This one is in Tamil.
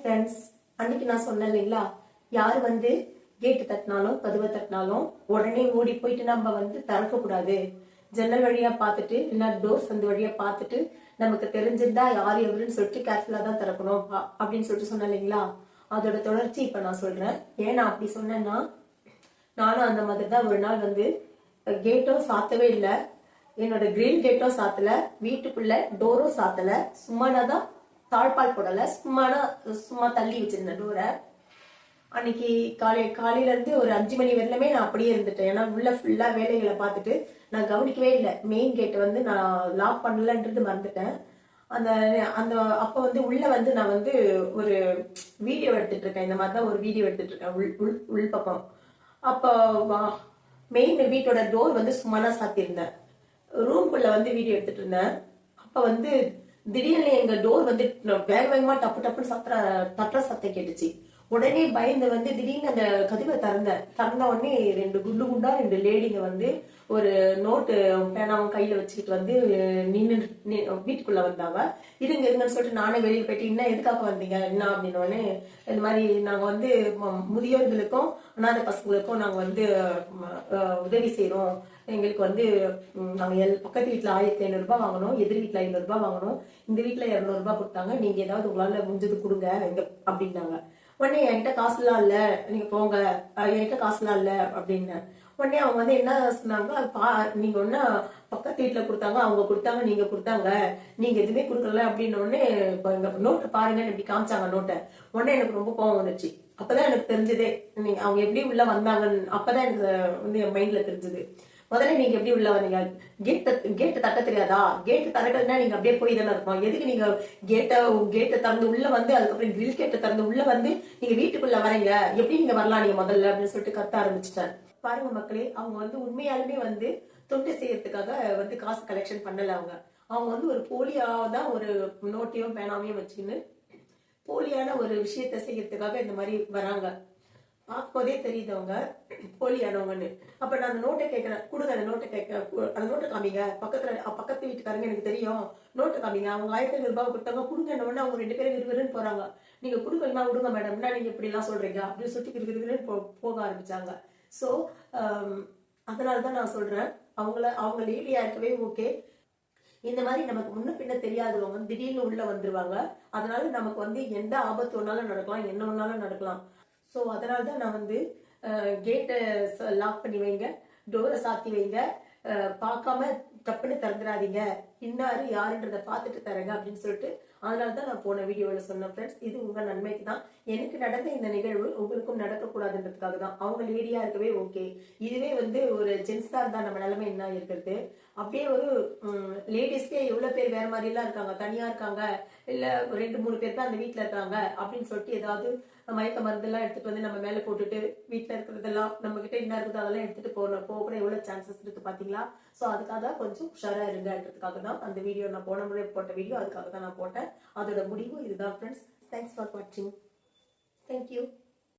ஃப்ரெண்ட்ஸ் அன்னைக்கு நான் சொன்னேன் இல்லைங்களா? யார் வந்து கேட்டு தட்டினாலும் கதவை தட்டினாலும் உடனே ஓடி போயிட்டு நம்ம வந்து திறக்கக்கூடாது. ஜன்னல் வழியா பார்த்துட்டு இல்லைன்னா டோர் சந்து வழியா பார்த்துட்டு நமக்கு தெரிஞ்சிருந்தா யார் எவருன்னு சொல்லிட்டு கேர்ஃபுல்லா தான் திறக்கணும் அப்படின்னு சொல்லிட்டு சொன்னேன் இல்லைங்களா? அதோட தொடர்ச்சி இப்ப நான் சொல்றேன். ஏன் நான் அப்படி சொன்னேன்னா நானும் அந்த மாதிரி தான் ஒரு நாள் வந்து கேட்டும் சாத்தவே இல்லை. என்னோட கிரில் கேட்டும் சாத்தல. வீட்டுக்குள்ள டோரும் சாத்தல. சும்மானா தான் தாழ்பால் போடல. சும்மானா சும்மா தள்ளி வச்சிருந்தேன் டோரை. அன்னைக்கு காலை காலையில இருந்து ஒரு அஞ்சு மணி வரலுமே நான் அப்படியே இருந்துட்டேன். ஏன்னா உள்ள ஃபுல்லா வேலைகளை பார்த்துட்டு நான் கவனிக்கவே இல்லை. மெயின் கேட்டை வந்து நான் லாக் பண்ணலன்றது மறந்துட்டேன். அந்த அந்த அப்ப வந்து உள்ள வந்து நான் வந்து ஒரு வீடியோ எடுத்துட்டு இருக்கேன். இந்த மாதிரி தான் ஒரு வீடியோ எடுத்துட்டு இருக்கேன். உள் உள் உள் பக்கம். அப்போ மெயின் வீட்டோட டோர் வந்து சும்மானா சாத்தியிருந்தேன். ரூம்குள்ள வந்து வீடியோ எடுத்துட்டு இருந்தேன். அப்ப வந்து திடீர்னு எங்க டோர் வந்து வேக வேகமா டப்பு டப்புன்னு சத்துற தட்டுற சத்தம் கேட்டுச்சு. உடனே பயந்து வந்து திடீர்னு அந்த கதவை திறந்தேன் திறந்த உடனே ரெண்டு குண்டு குண்டா ரெண்டு லேடிங்க வந்து ஒரு நோட்டு பேனாவும் கையில வச்சுக்கிட்டு வந்து நின்று வீட்டுக்குள்ள வந்தாங்க. இருங்க இருங்கன்னு சொல்லிட்டு நானே வெளியில் போயிட்டு என்ன எதுக்காக வந்தீங்க? என்ன? அப்படின்னோடனே இந்த மாதிரி நாங்க வந்து ம- முதியோர்களுக்கும் அனாதை பசங்களுக்கும் நாங்க வந்து உதவி செய்யறோம் எங்களுக்கு வந்து நாங்க எல் பக்கத்து வீட்டுல ஆயிரத்தி ஐநூறு ரூபாய் வாங்கணும் எதிர் வீட்டுல ஐநூறு ரூபாய் வாங்கணும். இந்த வீட்டுல இருநூறு ரூபாய் கொடுத்தாங்க. நீங்க ஏதாவது உங்களால முடிஞ்சது கொடுங்க எங்க அப்படின்னாங்க. உடனே என்கிட்ட காசுலாம் இல்ல. நீங்க போங்க. என்கிட்ட காசுலாம் இல்ல அப்படின்னு. உடனே அவங்க வந்து என்ன சொன்னாங்க பா நீங்க ஒன்னா பக்கத்து வீட்டுல கொடுத்தாங்க அவங்க கொடுத்தாங்க நீங்க கொடுத்தாங்க. நீங்க எதுவுமே கொடுக்கல அப்படின்னு உடனே இந்த நோட்டை பாருங்கன்னு இப்படி காமிச்சாங்க நோட்டை உடனே எனக்கு ரொம்ப கோவம் வந்துச்சு அப்பதான் எனக்கு தெரிஞ்சதே. அவங்க எப்படி உள்ள வந்தாங்கன்னு அப்பதான் எனக்கு வந்து என் மைண்ட்ல தெரிஞ்சது. முதல்ல நீங்க எப்படி உள்ள வந்தீங்க? கேட் கேட்டு தட்ட தெரியாதா? கேட்டு திறக்கலன்னா நீங்க அப்படியே போய் தானே இருக்கும் எதுக்கு நீங்க கேட்டை கேட்டை திறந்து உள்ள வந்து அதுக்கப்புறம் கிரில் கேட்டை திறந்து உள்ள வந்து நீங்க வீட்டுக்குள்ள வரீங்க? எப்படி நீங்க வரலாம் நீங்க முதல்ல அப்படின்னு சொல்லிட்டு கத்த ஆரம்பிச்சிட்டேன் பாருங்க மக்களே அவங்க வந்து உண்மையாலுமே வந்து தொண்டு செய்யறதுக்காக வந்து காசு கலெக்ஷன் பண்ணல அவங்க. அவங்க வந்து ஒரு போலியா தான் ஒரு நோட்டையும் பேனாவையும் வச்சுக்கின்னு போலியான ஒரு விஷயத்த செய்யறதுக்காக இந்த மாதிரி வராங்க. அப்போதே தெரியுது அவங்க போலியானவங்கன்னு. அப்ப நான் அந்த நோட்டை கேட்கறேன் கொடுங்க அந்த நோட்டை கேட்க அந்த நோட்டை காமிங்க. பக்கத்துல பக்கத்து வீட்டுக்காரங்க எனக்கு தெரியும். நோட்டை காமிங்க. அவங்க ஆயிரத்தி ஐநூறு ரூபாய் கொடுத்தாங்க கொடுங்க உடனே அவங்க ரெண்டு பேரும் விறுவிறுன்னு போறாங்க. நீங்க கொடுக்கலன்னா விடுங்க மேடம் என்ன நீங்க இப்படி எல்லாம் சொல்றீங்க. அப்படின்னு சொல்லிட்டு விறுவிறுன்னு போ போக ஆரம்பிச்சாங்க. ஸோ um, அதனாலதான் நான் சொல்றேன். அவங்கள அவங்க லேடியா இருக்கவே ஓகே இந்த மாதிரி நமக்கு முன்ன பின்ன தெரியாதவங்க திடீர்னு உள்ள வந்துருவாங்க. அதனால நமக்கு வந்து எந்த ஆபத்து ஒன்னாலும் நடக்கலாம் என்ன ஒன்னாலும் நடக்கலாம். ஸோ அதனால தான் நான் வந்து கேட்டை லாக் பண்ணி வைங்க டோரை சாத்தி வைங்க பார்க்காம தப்புன்னு திறந்துடாதீங்க இன்னாரு யாருன்றதை பார்த்துட்டு தரேங்க அப்படின்னு சொல்லிட்டு அதனால தான் நான் போன வீடியோவில் சொன்னேன் ஃப்ரெண்ட்ஸ் இது உங்கள் நன்மைக்கு தான். எனக்கு நடந்த இந்த நிகழ்வு உங்களுக்கும் நடக்கக்கூடாதுன்றதுக்காக தான். அவங்க லேடியாக இருக்கவே ஓகே இதுவே வந்து ஒரு ஜென்ஸ் தான் நம்ம நிலைமை என்ன இருக்கிறது? அப்படியே ஒரு லேடிஸ்க்கே எவ்வளோ பேர் வேற மாதிரிலாம் இருக்காங்க. தனியாக இருக்காங்க. இல்லை ஒரு ரெண்டு மூணு பேர் தான் அந்த வீட்டில் இருக்காங்க. அப்படின்னு சொல்லிட்டு ஏதாவது மயக்க மருந்தெல்லாம் எடுத்துகிட்டு எடுத்துட்டு வந்து நம்ம மேலே போட்டுட்டு வீட்டில் இருக்கிறதெல்லாம் நம்ம கிட்ட என்ன இருக்குது அதெல்லாம் எடுத்துட்டு போகணும் போக கூட எவ்வளவு சான்சஸ் இருக்குது பார்த்தீங்களா ஸோ அதுக்காக கொஞ்சம் உஷாராக இருங்கன்றதுக்காக தான் அந்த வீடியோ நான் போன முறை போட்ட வீடியோ அதுக்காக தான் நான் போட்டேன். அதோட முடிவு இதுதான் ஃப்ரெண்ட்ஸ் தேங்க்ஸ் ஃபார் வாட்சிங் தேங்க்யூ